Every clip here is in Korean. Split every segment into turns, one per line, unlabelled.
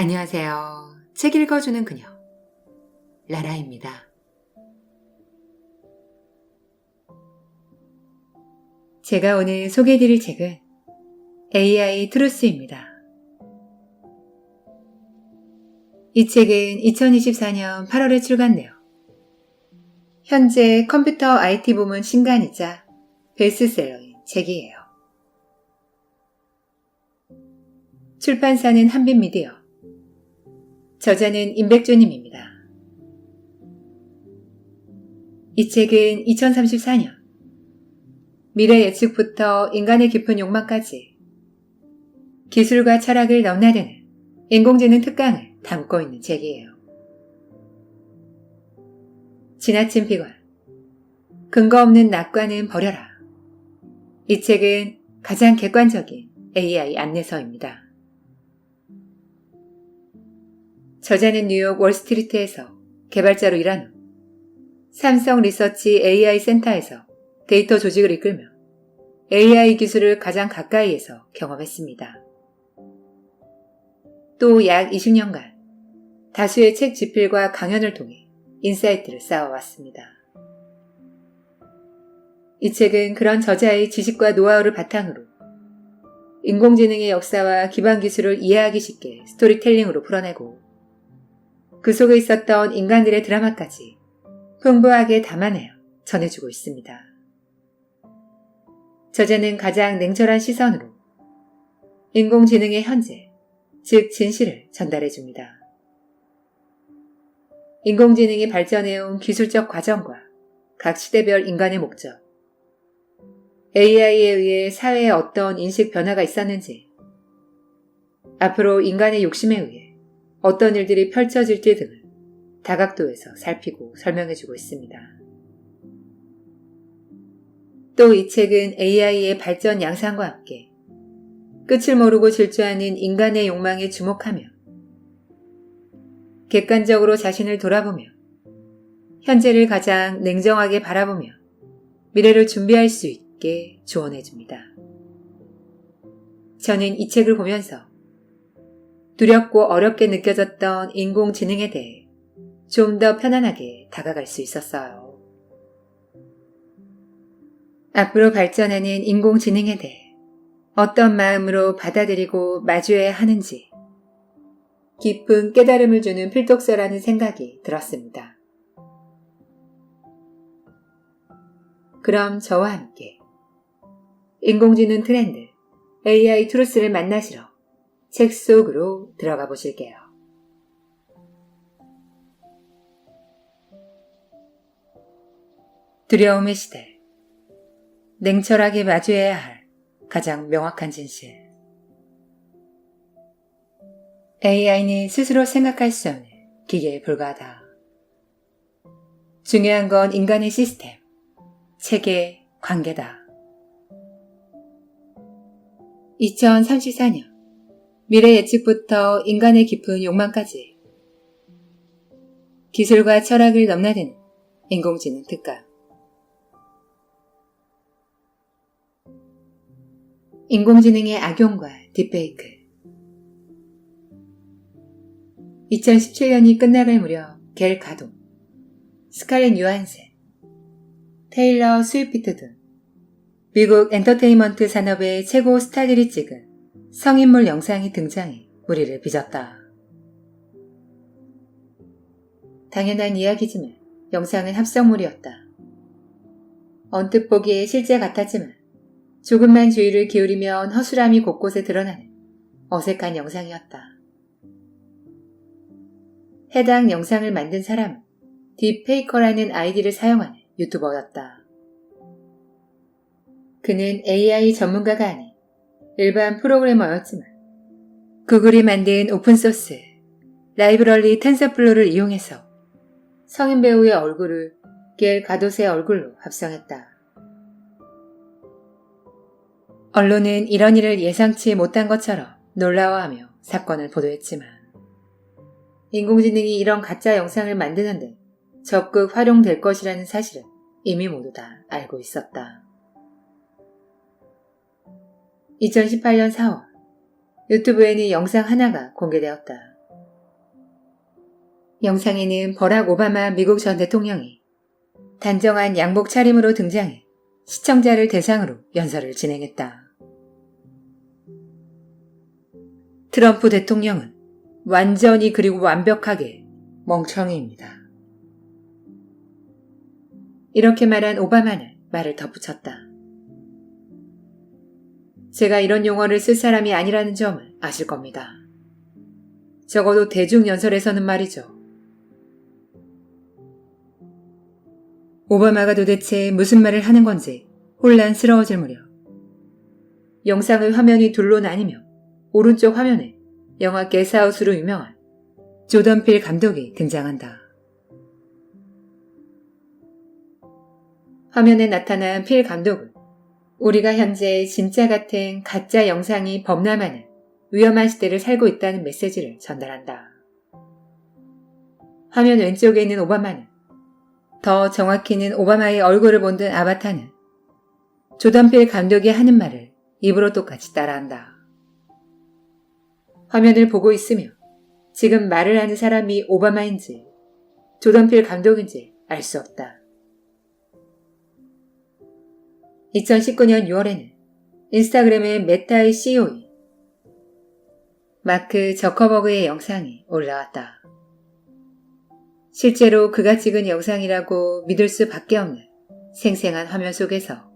안녕하세요. 책 읽어주는 그녀. 라라입니다. 제가 오늘 소개해드릴 책은 AI 트루스입니다. 이 책은 2024년 8월에 출간되어 현재 컴퓨터 IT 부문 신간이자 베스트셀러인 책이에요. 출판사는 한빛미디어, 저자는 임백조님입니다. 이 책은 2034년 미래 예측부터 인간의 깊은 욕망까지 기술과 철학을 넘나드는 인공지능 특강을 담고 있는 책이에요. 지나친 비관, 근거 없는 낙관은 버려라. 이 책은 가장 객관적인 AI 안내서입니다. 저자는 뉴욕 월스트리트에서 개발자로 일한 후 삼성 리서치 AI 센터에서 데이터 조직을 이끌며 AI 기술을 가장 가까이에서 경험했습니다. 또 약 20년간 다수의 책 집필과 강연을 통해 인사이트를 쌓아왔습니다. 이 책은 그런 저자의 지식과 노하우를 바탕으로 인공지능의 역사와 기반 기술을 이해하기 쉽게 스토리텔링으로 풀어내고 그 속에 있었던 인간들의 드라마까지 풍부하게 담아내어 전해주고 있습니다. 저자는 가장 냉철한 시선으로 인공지능의 현재, 즉 진실을 전달해 줍니다. 인공지능이 발전해온 기술적 과정과 각 시대별 인간의 목적, AI에 의해 사회에 어떤 인식 변화가 있었는지, 앞으로 인간의 욕심에 의해 어떤 일들이 펼쳐질지 등을 다각도에서 살피고 설명해주고 있습니다. 또 이 책은 AI의 발전 양상과 함께 끝을 모르고 질주하는 인간의 욕망에 주목하며 객관적으로 자신을 돌아보며 현재를 가장 냉정하게 바라보며 미래를 준비할 수 있게 조언해 줍니다. 저는 이 책을 보면서 두렵고 어렵게 느껴졌던 인공지능에 대해 좀 더 편안하게 다가갈 수 있었어요. 앞으로 발전하는 인공지능에 대해 어떤 마음으로 받아들이고 마주해야 하는지 깊은 깨달음을 주는 필독서라는 생각이 들었습니다. 그럼 저와 함께 인공지능 트렌드 AI 트루스를 만나시러 책 속으로 들어가 보실게요. 두려움의 시대. 냉철하게 마주해야 할 가장 명확한 진실. AI는 스스로 생각할 수 없는 기계에 불과하다. 중요한 건 인간의 시스템, 체계, 관계다. 2034년 미래 예측부터 인간의 깊은 욕망까지. 기술과 철학을 넘나드는 인공지능 특강 인공지능의 악용과 딥페이크. 2017년이 끝나갈 무렵 겔 가동, 스칼렛 유한센, 테일러 스위피트 등 미국 엔터테인먼트 산업의 최고 스타들이 찍은 성인물 영상이 등장해 우리를 빚었다. 당연한 이야기지만 영상은 합성물이었다. 언뜻 보기에 실제 같았지만 조금만 주의를 기울이면 허술함이 곳곳에 드러나는 어색한 영상이었다. 해당 영상을 만든 사람은 딥페이커라는 아이디를 사용하는 유튜버였다. 그는 AI 전문가가 아닌 일반 프로그래머였지만 구글이 만든 오픈소스 라이브러리 텐서플로를 이용해서 성인 배우의 얼굴을 겔 가도스의 얼굴로 합성했다. 언론은 이런 일을 예상치 못한 것처럼 놀라워하며 사건을 보도했지만 인공지능이 이런 가짜 영상을 만드는데 적극 활용될 것이라는 사실은 이미 모두 다 알고 있었다. 2018년 4월 유튜브에는 영상 하나가 공개되었다. 영상에는 버락 오바마 미국 전 대통령이 단정한 양복 차림으로 등장해 시청자를 대상으로 연설을 진행했다. 트럼프 대통령은 완전히 그리고 완벽하게 멍청이입니다. 이렇게 말한 오바마는 말을 덧붙였다. 제가 이런 용어를 쓸 사람이 아니라는 점을 아실 겁니다. 적어도 대중연설에서는 말이죠. 오바마가 도대체 무슨 말을 하는 건지 혼란스러워질 무렵 영상의 화면이 둘로 나뉘며 오른쪽 화면에 영화 게스하우스로 유명한 조던 필 감독이 등장한다. 화면에 나타난 필 감독은 우리가 현재 진짜 같은 가짜 영상이 범람하는 위험한 시대를 살고 있다는 메시지를 전달한다. 화면 왼쪽에 있는 오바마는 더 정확히는 오바마의 얼굴을 본 듯 아바타는 조던필 감독이 하는 말을 입으로 똑같이 따라한다. 화면을 보고 있으며 지금 말을 하는 사람이 오바마인지 조던필 감독인지 알 수 없다. 2019년 6월에는 인스타그램의 메타의 CEO인 마크 저커버그의 영상이 올라왔다. 실제로 그가 찍은 영상이라고 믿을 수밖에 없는 생생한 화면 속에서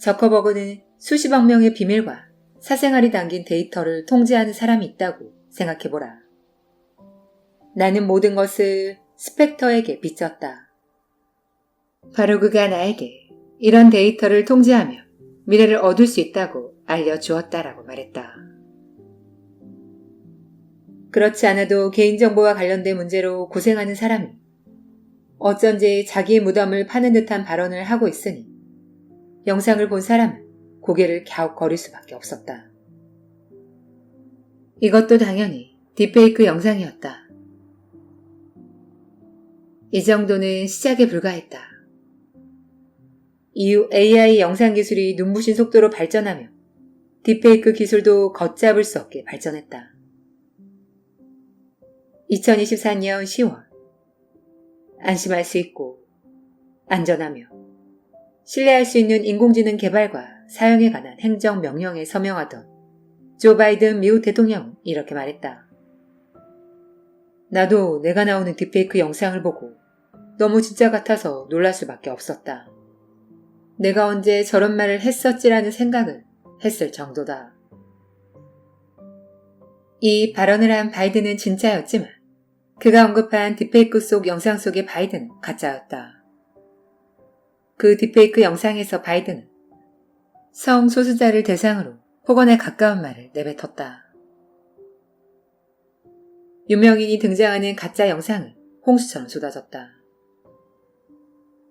저커버그는 수십억 명의 비밀과 사생활이 담긴 데이터를 통제하는 사람이 있다고 생각해보라. 나는 모든 것을 스펙터에게 빚졌다. 바로 그가 나에게 이런 데이터를 통제하며 미래를 얻을 수 있다고 알려주었다라고 말했다. 그렇지 않아도 개인정보와 관련된 문제로 고생하는 사람이 어쩐지 자기의 무덤을 파는 듯한 발언을 하고 있으니 영상을 본 사람은 고개를 갸웃거릴 수밖에 없었다. 이것도 당연히 딥페이크 영상이었다. 이 정도는 시작에 불과했다. 이후 AI 영상 기술이 눈부신 속도로 발전하며 딥페이크 기술도 걷잡을 수 없게 발전했다. 2024년 10월 안심할 수 있고 안전하며 신뢰할 수 있는 인공지능 개발과 사용에 관한 행정 명령에 서명하던 조 바이든 미국 대통령은 이렇게 말했다. 나도 내가 나오는 딥페이크 영상을 보고 너무 진짜 같아서 놀랄 수밖에 없었다. 내가 언제 저런 말을 했었지라는 생각을 했을 정도다. 이 발언을 한 바이든은 진짜였지만 그가 언급한 딥페이크 속 영상 속의 바이든은 가짜였다. 그 딥페이크 영상에서 바이든은 성소수자를 대상으로 폭언에 가까운 말을 내뱉었다. 유명인이 등장하는 가짜 영상은 홍수처럼 쏟아졌다.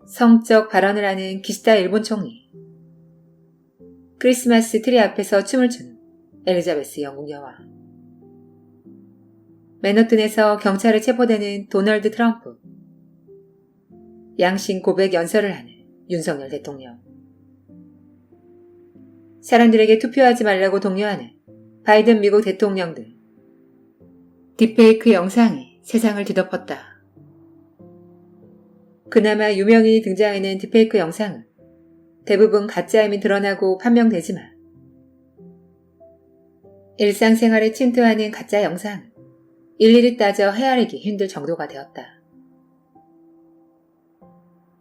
성적 발언을 하는 기시다 일본 총리. 크리스마스 트리 앞에서 춤을 추는 엘리자베스 영국 여왕. 맨허튼에서 경찰에 체포되는 도널드 트럼프. 양심 고백 연설을 하는 윤석열 대통령. 사람들에게 투표하지 말라고 독려하는 바이든 미국 대통령 등 딥페이크 영상이 세상을 뒤덮었다. 그나마 유명인이 등장하는 딥페이크 영상은 대부분 가짜임이 드러나고 판명되지만 일상생활에 침투하는 가짜 영상은 일일이 따져 헤아리기 힘들 정도가 되었다.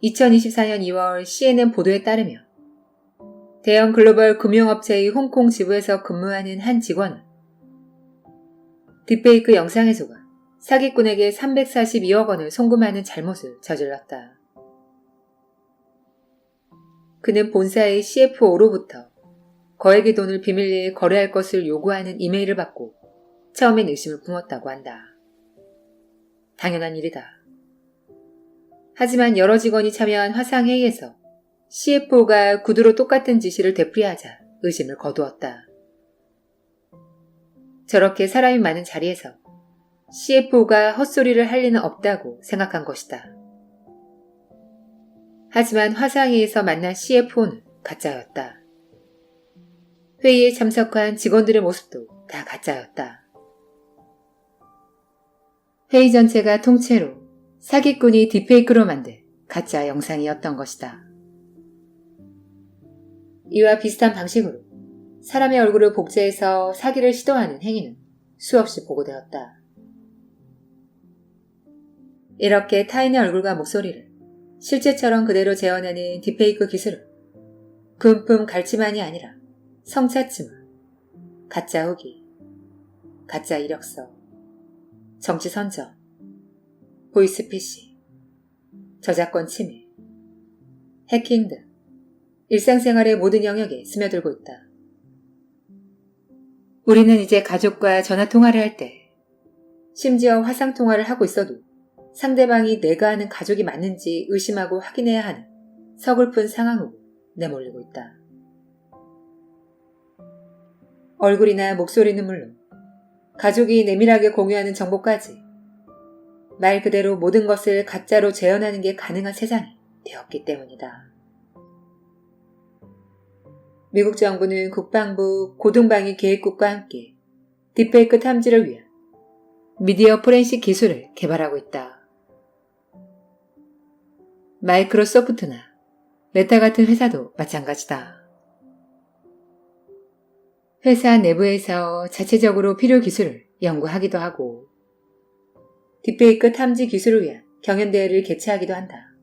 2024년 2월 CNN 보도에 따르면 대형 글로벌 금융업체의 홍콩 지부에서 근무하는 한 직원은 딥페이크 영상에 속아 사기꾼에게 342억 원을 송금하는 잘못을 저질렀다. 그는 본사의 CFO로부터 거액의 돈을 비밀리에 거래할 것을 요구하는 이메일을 받고 처음엔 의심을 품었다고 한다. 당연한 일이다. 하지만 여러 직원이 참여한 화상회의에서 CFO가 구두로 똑같은 지시를 되풀이하자 의심을 거두었다. 저렇게 사람이 많은 자리에서 CFO가 헛소리를 할 리는 없다고 생각한 것이다. 하지만 화상회의에서 만난 CFO는 가짜였다. 회의에 참석한 직원들의 모습도 다 가짜였다. 회의 전체가 통째로 사기꾼이 딥페이크로 만든 가짜 영상이었던 것이다. 이와 비슷한 방식으로 사람의 얼굴을 복제해서 사기를 시도하는 행위는 수없이 보고되었다. 이렇게 타인의 얼굴과 목소리를 실제처럼 그대로 재현하는 딥페이크 기술은 금품 갈치만이 아니라 성차츠마, 가짜 후기, 가짜 이력서, 정치 선전, 보이스피시, 저작권 침해, 해킹 등 일상생활의 모든 영역에 스며들고 있다. 우리는 이제 가족과 전화 통화를 할 때, 심지어 화상 통화를 하고 있어도 상대방이 내가 아는 가족이 맞는지 의심하고 확인해야 하는 서글픈 상황으로 내몰리고 있다. 얼굴이나 목소리는 물론 가족이 내밀하게 공유하는 정보까지 말 그대로 모든 것을 가짜로 재현하는 게 가능한 세상이 되었기 때문이다. 미국 정부는 국방부 고등방위 계획국과 함께 딥페이크 탐지를 위한 미디어 포렌식 기술을 개발하고 있다. 마이크로소프트나 메타 같은 회사도 마찬가지다. 회사 내부에서 자체적으로 필요 기술을 연구하기도 하고 딥페이크 탐지 기술을 위한 경연대회를 개최하기도 한다.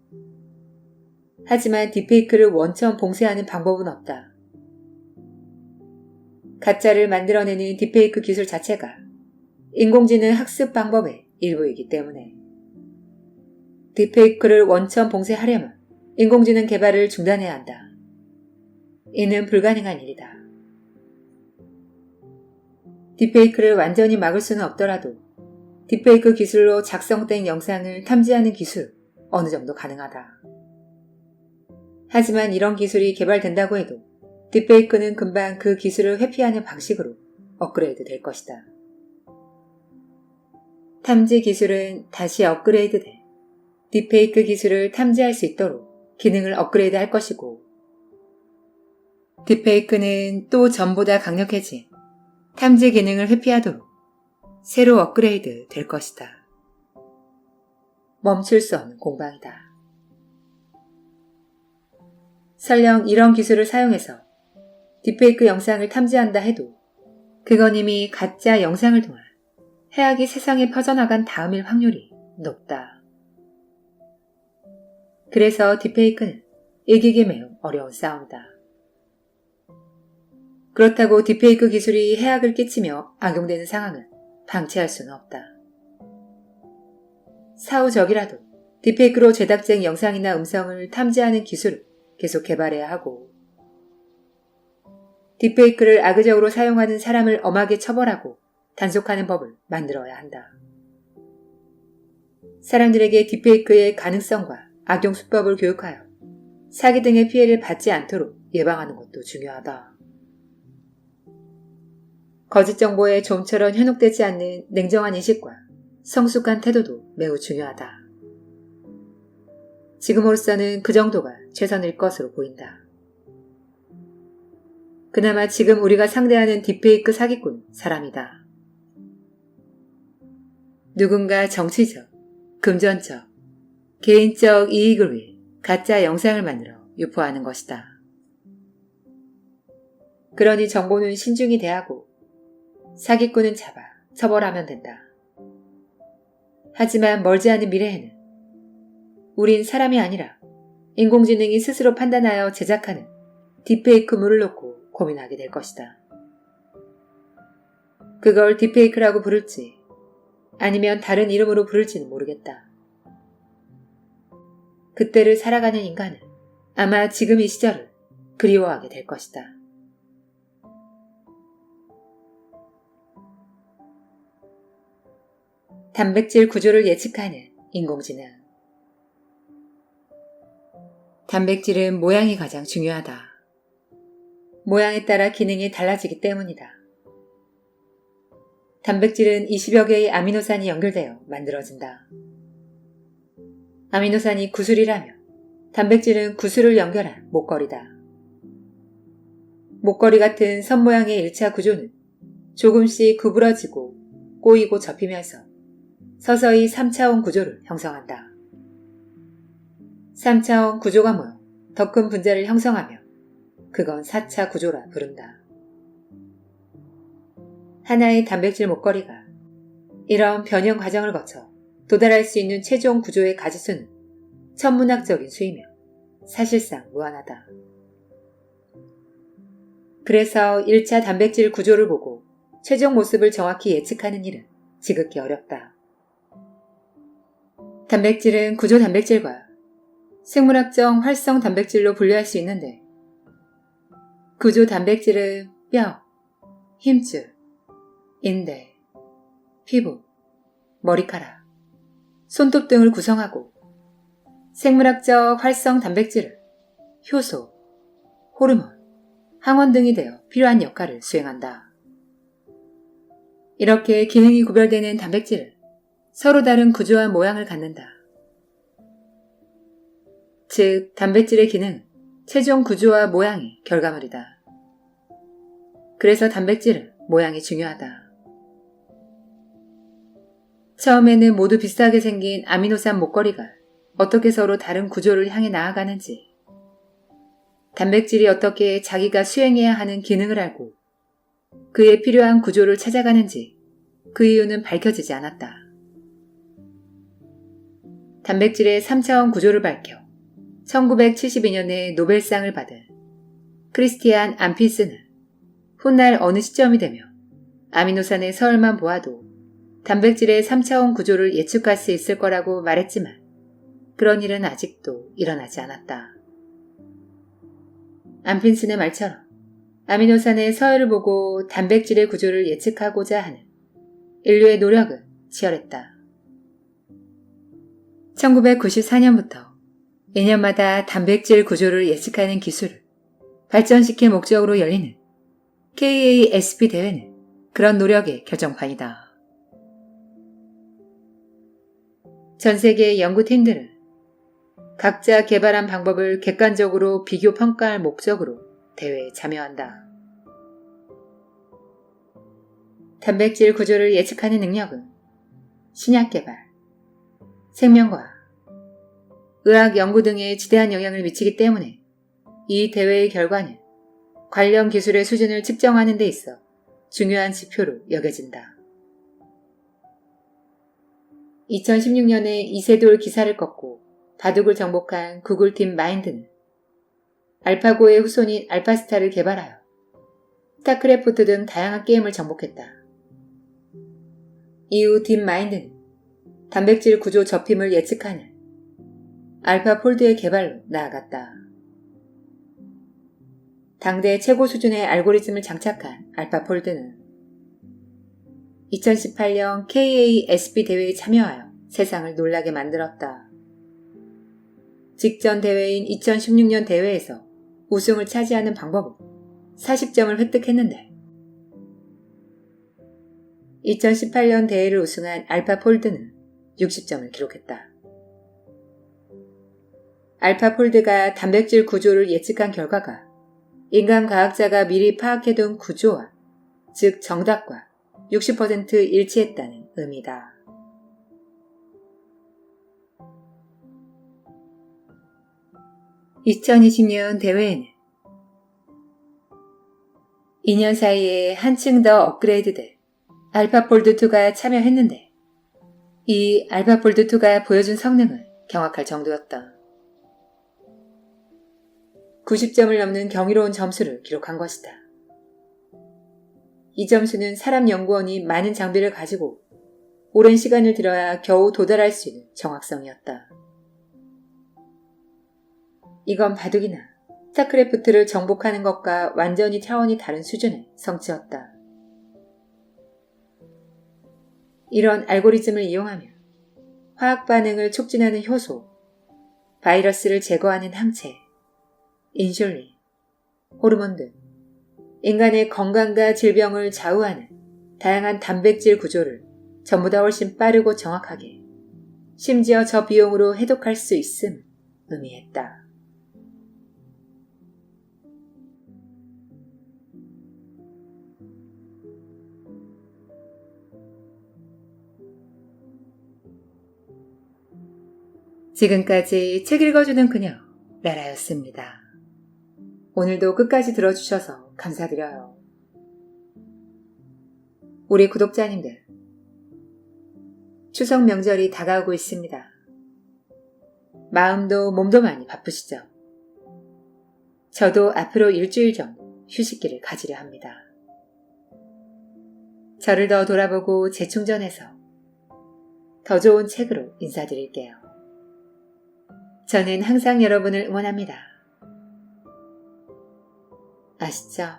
하지만 딥페이크를 원천 봉쇄하는 방법은 없다. 가짜를 만들어내는 딥페이크 기술 자체가 인공지능 학습 방법의 일부이기 때문에 딥페이크를 원천 봉쇄하려면 인공지능 개발을 중단해야 한다. 이는 불가능한 일이다. 딥페이크를 완전히 막을 수는 없더라도 딥페이크 기술로 작성된 영상을 탐지하는 기술 어느 정도 가능하다. 하지만 이런 기술이 개발된다고 해도 딥페이크는 금방 그 기술을 회피하는 방식으로 업그레이드 될 것이다. 탐지 기술은 다시 업그레이드 돼 딥페이크 기술을 탐지할 수 있도록 기능을 업그레이드 할 것이고 딥페이크는 또 전보다 강력해진 탐지 기능을 회피하도록 새로 업그레이드 될 것이다. 멈출 수 없는 공방이다. 설령 이런 기술을 사용해서 딥페이크 영상을 탐지한다 해도 그건 이미 가짜 영상을 통한 해악이 세상에 퍼져나간 다음일 확률이 높다. 그래서 딥페이크는 이기기 매우 어려운 싸움이다. 그렇다고 딥페이크 기술이 해악을 끼치며 악용되는 상황을 방치할 수는 없다. 사후적이라도 딥페이크로 제작된 영상이나 음성을 탐지하는 기술을 계속 개발해야 하고 딥페이크를 악의적으로 사용하는 사람을 엄하게 처벌하고 단속하는 법을 만들어야 한다. 사람들에게 딥페이크의 가능성과 악용 수법을 교육하여 사기 등의 피해를 받지 않도록 예방하는 것도 중요하다. 거짓 정보에 좀처럼 현혹되지 않는 냉정한 인식과 성숙한 태도도 매우 중요하다. 지금으로서는 그 정도가 최선일 것으로 보인다. 그나마 지금 우리가 상대하는 딥페이크 사기꾼 사람이다. 누군가 정치적, 금전적, 개인적 이익을 위해 가짜 영상을 만들어 유포하는 것이다. 그러니 정보는 신중히 대하고 사기꾼은 잡아 처벌하면 된다. 하지만 멀지 않은 미래에는 우린 사람이 아니라 인공지능이 스스로 판단하여 제작하는 딥페이크물을 놓고 고민하게 될 것이다. 그걸 딥페이크라고 부를지 아니면 다른 이름으로 부를지는 모르겠다. 그때를 살아가는 인간은 아마 지금 이 시절을 그리워하게 될 것이다. 단백질 구조를 예측하는 인공지능. 단백질은 모양이 가장 중요하다. 모양에 따라 기능이 달라지기 때문이다. 단백질은 20여 개의 아미노산이 연결되어 만들어진다. 아미노산이 구슬이라면 단백질은 구슬을 연결한 목걸이다. 목걸이 같은 선 모양의 1차 구조는 조금씩 구부러지고 꼬이고 접히면서 서서히 3차원 구조를 형성한다. 3차원 구조가 모여 더 큰 분자를 형성하며 그건 4차 구조라 부른다. 하나의 단백질 목걸이가 이런 변형 과정을 거쳐 도달할 수 있는 최종 구조의 가지수는 천문학적인 수이며 사실상 무한하다. 그래서 1차 단백질 구조를 보고 최종 모습을 정확히 예측하는 일은 지극히 어렵다. 단백질은 구조 단백질과 생물학적 활성 단백질로 분류할 수 있는데 구조 단백질은 뼈, 힘줄, 인대, 피부, 머리카락, 손톱 등을 구성하고 생물학적 활성 단백질은 효소, 호르몬, 항원 등이 되어 필요한 역할을 수행한다. 이렇게 기능이 구별되는 단백질은 서로 다른 구조와 모양을 갖는다. 즉, 단백질의 기능, 최종 구조와 모양이 결과물이다. 그래서 단백질은 모양이 중요하다. 처음에는 모두 비슷하게 생긴 아미노산 목걸이가 어떻게 서로 다른 구조를 향해 나아가는지, 단백질이 어떻게 자기가 수행해야 하는 기능을 알고 그에 필요한 구조를 찾아가는지 그 이유는 밝혀지지 않았다. 단백질의 3차원 구조를 밝혀 1972년에 노벨상을 받은 크리스티안 안피스는 훗날 어느 시점이 되며 아미노산의 서열만 보아도 단백질의 3차원 구조를 예측할 수 있을 거라고 말했지만 그런 일은 아직도 일어나지 않았다. 안핀슨의 말처럼 아미노산의 서열을 보고 단백질의 구조를 예측하고자 하는 인류의 노력은 치열했다. 1994년부터 2년마다 단백질 구조를 예측하는 기술을 발전시킬 목적으로 열리는 KASP 대회는 그런 노력의 결정판이다. 전 세계 연구팀들은 각자 개발한 방법을 객관적으로 비교 평가할 목적으로 대회에 참여한다. 단백질 구조를 예측하는 능력은 신약 개발, 생명과학, 의학 연구 등에 지대한 영향을 미치기 때문에 이 대회의 결과는 관련 기술의 수준을 측정하는 데 있어 중요한 지표로 여겨진다. 2016년에 이세돌 기사를 꺾고 바둑을 정복한 구글팀 마인드는 알파고의 후손인 알파스타를 개발하여 스타크래프트 등 다양한 게임을 정복했다. 이후 딥 마인드는 단백질 구조 접힘을 예측하는 알파폴드의 개발로 나아갔다. 당대 최고 수준의 알고리즘을 장착한 알파폴드는 2018년 KASP 대회에 참여하여 세상을 놀라게 만들었다. 직전 대회인 2016년 대회에서 우승을 차지하는 방법은 40점을 획득했는데 2018년 대회를 우승한 알파 폴드는 60점을 기록했다. 알파 폴드가 단백질 구조를 예측한 결과가 인간 과학자가 미리 파악해둔 구조와 즉 정답과 60% 일치했다는 의미다. 2020년 대회에는 2년 사이에 한층 더 업그레이드된 알파폴드2가 참여했는데 이 알파폴드2가 보여준 성능은 경악할 정도였다. 90점을 넘는 경이로운 점수를 기록한 것이다. 이 점수는 사람 연구원이 많은 장비를 가지고 오랜 시간을 들여야 겨우 도달할 수 있는 정확성이었다. 이건 바둑이나 스타크래프트를 정복하는 것과 완전히 차원이 다른 수준의 성취였다. 이런 알고리즘을 이용하며 화학 반응을 촉진하는 효소, 바이러스를 제거하는 항체, 인슐린, 호르몬 등 인간의 건강과 질병을 좌우하는 다양한 단백질 구조를 전부 다 훨씬 빠르고 정확하게 심지어 저 비용으로 해독할 수 있음 의미했다. 지금까지 책 읽어주는 그녀, 라라였습니다. 오늘도 끝까지 들어주셔서 감사드려요. 우리 구독자님들, 추석 명절이 다가오고 있습니다. 마음도 몸도 많이 바쁘시죠? 저도 앞으로 일주일 정도 휴식기를 가지려 합니다. 저를 더 돌아보고 재충전해서 더 좋은 책으로 인사드릴게요. 저는 항상 여러분을 응원합니다. 아시죠?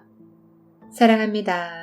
사랑합니다.